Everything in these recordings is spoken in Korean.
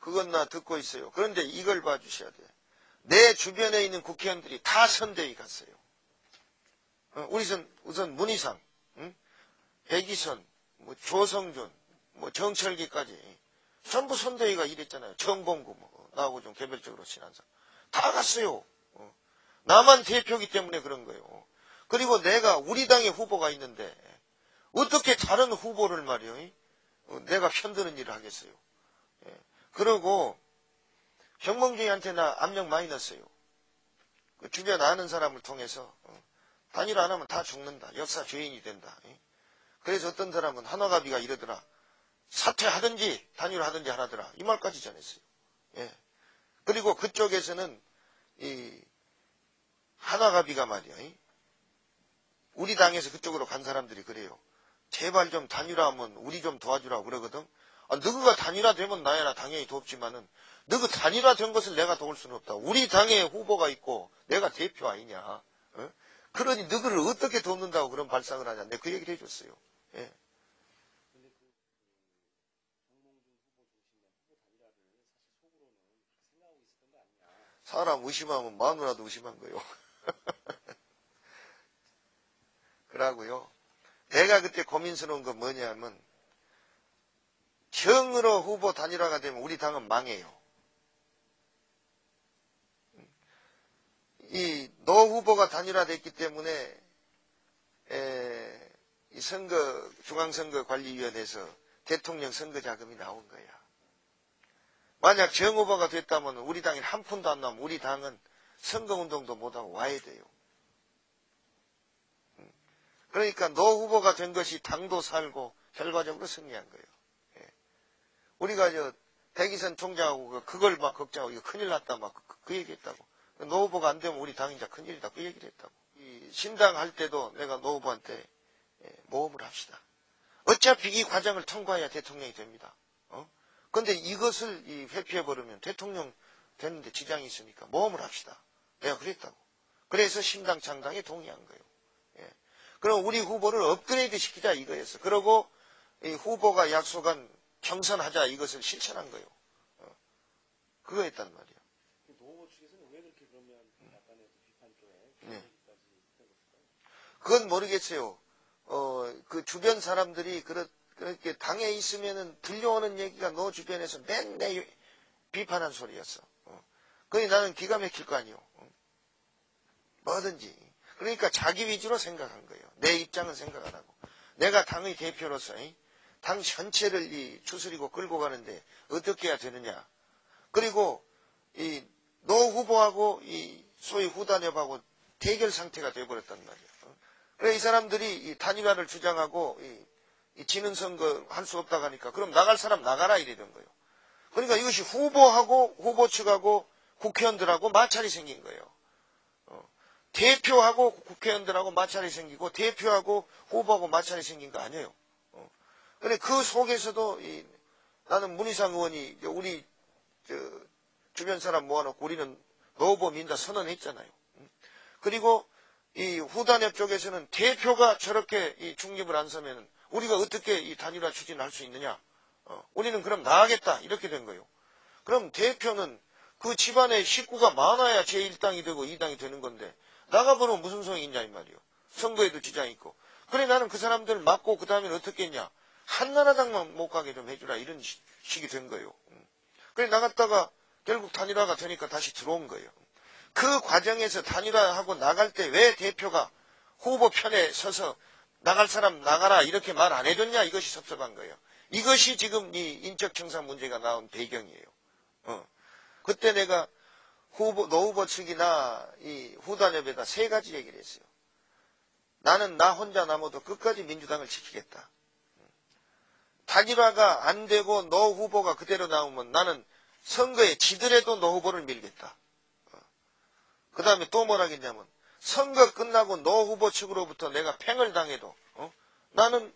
그건 나 듣고 있어요. 그런데 이걸 봐주셔야 돼. 내 주변에 있는 국회의원들이 다 선대위 갔어요. 어, 우선 우선 문희상, 응? 백이선, 뭐 조성준, 뭐 정철기까지 전부 선대위가 이랬잖아요. 정봉구 뭐 나하고 좀 개별적으로 친한 사람 다 갔어요. 어. 나만 대표기 때문에 그런 거예요. 그리고 내가 우리 당의 후보가 있는데 어떻게 다른 후보를 말이요? 어, 내가 편드는 일을 하겠어요. 예. 그러고 정몽준이한테 나 압력 많이 넣었어요. 그 주변 아는 사람을 통해서 어, 단일 안 하면 다 죽는다. 역사 죄인이 된다. 예. 그래서 어떤 사람은 한화가비가 이러더라. 사퇴하든지 단일하든지 하라더라. 이 말까지 전했어요. 예. 그리고 그쪽에서는 이 한화가비가 말이야. 이 우리 당에서 그쪽으로 간 사람들이 그래요. 제발 좀 단일화하면 우리 좀 도와주라고 그러거든. 아, 너가 단일화되면 나야나 당연히 돕지만은 너가 단일화된 것을 내가 도울 수는 없다. 우리 당에 후보가 있고 내가 대표 아니냐. 어? 그러니 너를 어떻게 돕는다고 그런 발상을 하냐. 내가 그 얘기를 해줬어요. 예. 사람 의심하면 마누라도 의심한 거요. 그러고요. 내가 그때 고민스러운 건 뭐냐면 정으로 후보 단일화가 되면 우리 당은 망해요. 이 노 후보가 단일화됐기 때문에 에, 이 선거 중앙선거관리위원회에서 대통령 선거 자금이 나온 거야. 만약 정 후보가 됐다면 우리 당이 한 푼도 안 나면 우리 당은 선거운동도 못하고 와야 돼요. 그러니까 노 후보가 된 것이 당도 살고 결과적으로 승리한 거예요. 예. 우리가 저 백이선 총장하고 그걸 막 걱정하고 이거 큰일 났다 막그 그 얘기했다고. 노 후보가 안 되면 우리 당이 이제 큰일이다 그 얘기를 했다고. 이 신당 할 때도 내가 노 후보한테 예, 모험을 합시다. 어차피 이 과정을 통과해야 대통령이 됩니다. 어? 근데 이것을 이 회피해버리면 대통령 되는데 지장이 있으니까 모험을 합시다. 내가 그랬다고. 그래서 신당 창당에 동의한 거예요. 예. 그럼 우리 후보를 업그레이드 시키자 이거였어. 그러고 이 후보가 약속한 경선하자 이것을 실천한 거예요. 어. 그거였단 말이에요. 노 후보 측에서는 왜 그렇게 그러면 약간의 그 비판 쪽에 네. 그건 모르겠어요. 어, 그 주변 사람들이 그렇, 그렇게 당에 있으면은 들려오는 얘기가 너 주변에서 맨날 비판한 소리였어. 어. 그니 나는 기가 막힐 거 아니요. 어. 뭐든지. 그러니까 자기 위주로 생각한 거예요. 내 입장은 생각 안 하고. 내가 당의 대표로서 이, 당 전체를 이 추스리고 끌고 가는데 어떻게 해야 되느냐. 그리고 이 노 후보하고 이 소위 후단협하고 대결 상태가 되어버렸단 말이에요. 어. 그래 이 사람들이 이 단일화를 주장하고 이, 이 지는 선거 할 수 없다고 하니까 그럼 나갈 사람 나가라 이래던 거예요. 그러니까 이것이 후보하고 후보 측하고 국회의원들하고 마찰이 생긴 거예요. 어. 대표하고 국회의원들하고 마찰이 생기고 대표하고 후보하고 마찰이 생긴 거 아니에요. 어. 근데 그 속에서도 이, 나는 문희상 의원이 우리 저, 주변 사람 모아놓고 우리는 민다 선언했잖아요. 음. 그리고 이 후단협 쪽에서는 대표가 저렇게 이 중립을 안 서면 우리가 어떻게 이 단일화 추진할 수 있느냐? 어, 우리는 그럼 나가겠다 이렇게 된 거예요. 그럼 대표는 그 집안에 식구가 많아야 제1당이 되고 2당이 되는 건데 나가보면 무슨 소용이 있냐 이 말이요. 선거에도 지장이 있고. 그래 나는 그 사람들 을 막고 그 다음엔 어떻게 했냐. 한나라당만 못 가게 좀 해주라 이런 시- 식이 된 거예요. 음. 그래 나갔다가 결국 단일화가 되니까 다시 들어온 거예요. 그 과정에서 단일화하고 나갈 때 왜 대표가 후보 편에 서서 나갈 사람 나가라 이렇게 말 안 해줬냐 이것이 섭섭한 거예요. 이것이 지금 이 인적 청산 문제가 나온 배경이에요. 어. 그때 내가 후보, 노 후보 측이나 이 후단협에다 세 가지 얘기를 했어요. 나는 나 혼자 남아도 끝까지 민주당을 지키겠다. 단일화가 안 되고 노 후보가 그대로 나오면 나는 선거에 지더라도 노 후보를 밀겠다. 그 다음에 또 뭐라겠냐면 선거 끝나고 노 후보 측으로부터 내가 팽을 당해도 어? 나는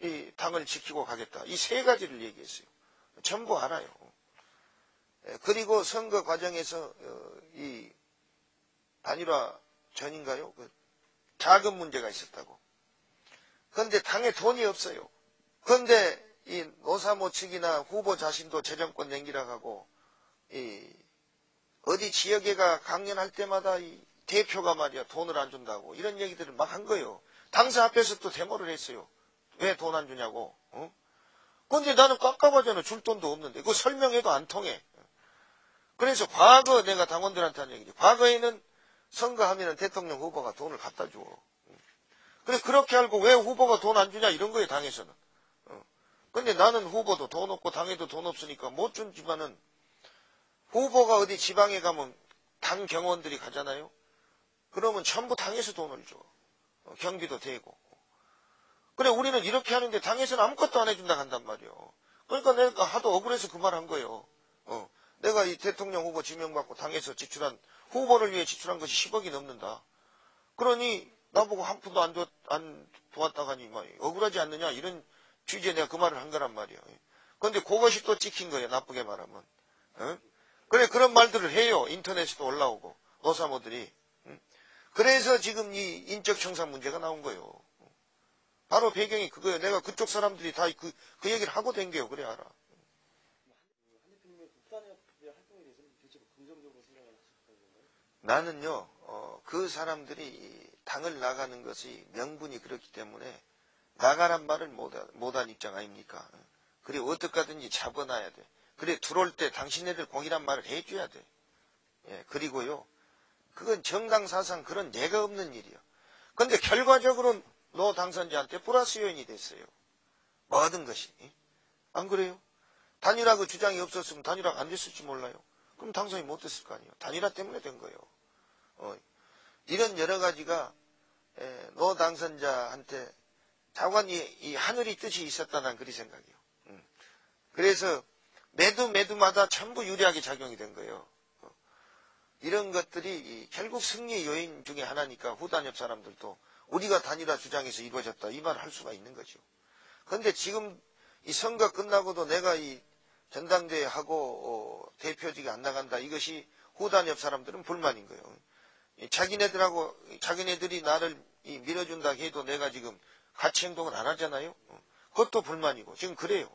이 당을 지키고 가겠다. 이 세 가지를 얘기했어요. 전부 알아요. 예, 그리고 선거 과정에서 어, 이 단일화 전인가요? 그 자금 문제가 있었다고. 그런데 당에 돈이 없어요. 그런데 이 노사모 측이나 후보 자신도 재정권 냉기라 하고 이 어디 지역에가 강연할 때마다 이 대표가 말이야 돈을 안 준다고 이런 얘기들을 막 한 거예요. 당사 앞에서 또 데모를 했어요. 왜 돈 안 주냐고. 어? 근데 나는 깝깝하잖아. 줄 돈도 없는데. 그거 설명해도 안 통해. 그래서 과거 내가 당원들한테 한 얘기지. 과거에는 선거하면 대통령 후보가 돈을 갖다 줘. 그래 그렇게 알고 왜 후보가 돈 안 주냐 이런 거예요 당에서는. 어. 근데 나는 후보도 돈 없고 당에도 돈 없으니까 못 준지만은 후보가 어디 지방에 가면 당 경원들이 가잖아요. 그러면 전부 당에서 돈을 줘. 어, 경비도 되고. 그래 우리는 이렇게 하는데 당에서는 아무것도 안 해준다 한단 말이요. 그러니까 내가 하도 억울해서 그 말 한 거예요. 어. 내가 이 대통령 후보 지명받고 당에서 지출한 후보를 위해 지출한 것이 10억이 넘는다. 그러니 나보고 한 푼도 안, 도, 안 도왔다가니 뭐 억울하지 않느냐 이런 취지에 내가 그 말을 한 거란 말이야. 그런데 그것이 또 찍힌 거예요. 나쁘게 말하면. 어? 그래 그런 말들을 해요. 인터넷에도 올라오고 노사모들이. 응? 그래서 지금 이 인적 청산 문제가 나온 거예요. 바로 배경이 그거예요. 내가 그쪽 사람들이 다 그 그 얘기를 하고 댕겨요. 그래 알아. 나는요, 어, 그 사람들이 이 당을 나가는 것이 명분이 그렇기 때문에 나가란 말을 못한, 입장 아닙니까? 그래, 어떻게든지 잡아놔야 돼. 그래, 들어올 때 당신네들 공이란 말을 해줘야 돼. 예, 그리고요, 그건 정당 사상 그런 예가 없는 일이요. 근데 결과적으로 너 당선자한테 플러스 요인이 됐어요. 모든 것이. 안 그래요? 단일화 그 주장이 없었으면 단일화가 안 됐을지 몰라요. 그럼 당선이 못 됐을 거 아니에요. 단일화 때문에 된 거예요. 어, 이런 여러 가지가 에, 노 당선자한테 자관이 이 하늘이 뜻이 있었다 난 그리 생각이요. 음. 그래서 매두 매두마다 전부 유리하게 작용이 된 거예요. 어. 이런 것들이 이 결국 승리 요인 중에 하나니까 후단협 사람들도 우리가 단일화 주장에서 이루어졌다 이 말을 할 수가 있는 거죠. 그런데 지금 이 선거 끝나고도 내가 이 전당대회 하고 어, 대표직이 안 나간다 이것이 후단협 사람들은 불만인 거예요. 이 자기네들하고 자기네들이 나를 이 밀어준다 해도 내가 지금 같이 행동을 안 하잖아요. 어, 그것도 불만이고 지금 그래요.